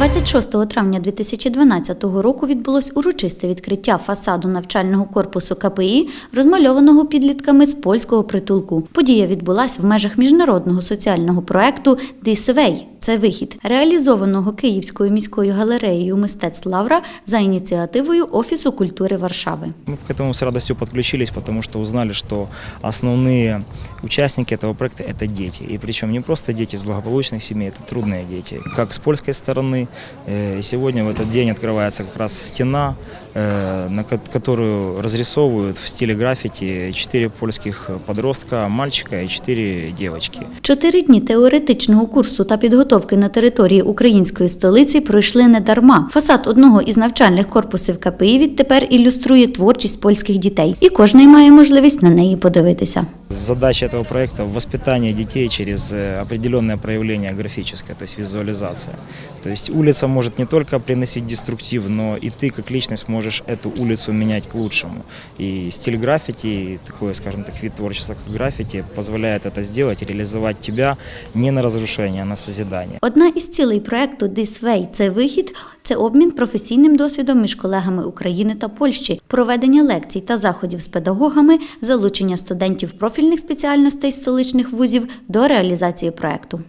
26 травня 2012 року відбулось урочисте відкриття фасаду навчального корпусу КПІ, розмальованого підлітками з польського притулку. Подія відбулась в межах міжнародного соціального проекту «This Way» – це вихід, реалізованого Київською міською галереєю мистецтв Лавра за ініціативою Офісу культури Варшави. Мы к этому с радостью подключились, потому что узнали, что основные участники этого проекта – это дети. И причем не просто дети из благополучных семей, это трудные дети. Как с польской стороны, э, и сегодня в этот день открывается как раз стена, э, на ко- которую разрисовывают в стиле граффити четыре польских подростка, мальчика и четыре девочки. Чотири дні теоретичного курсу та підготовки на території української столиці пройшли недарма. Фасад одного із навчальних корпусів КПІ відтепер ілюструє творчість польських дітей, і кожний має можливість на неї подивитися. Задача этого проекта – воспитание детей через э, определенное проявление графическое, то есть визуализация. То есть улица может не только приносить деструктив, но и ты как личность можешь эту улицу менять к лучшему. И стиль граффити, и такой, скажем так, вид творчества, как граффити, позволяет это сделать и реализовать тебя не на разрушение, а на созидание. Одна із цілей проекту «This Way» – це вихід, це обмін професійним досвідом між колегами України та Польщі, проведення лекцій та заходів з педагогами, залучення студентів профільних спеціальностей столичних вузів до реалізації проекту.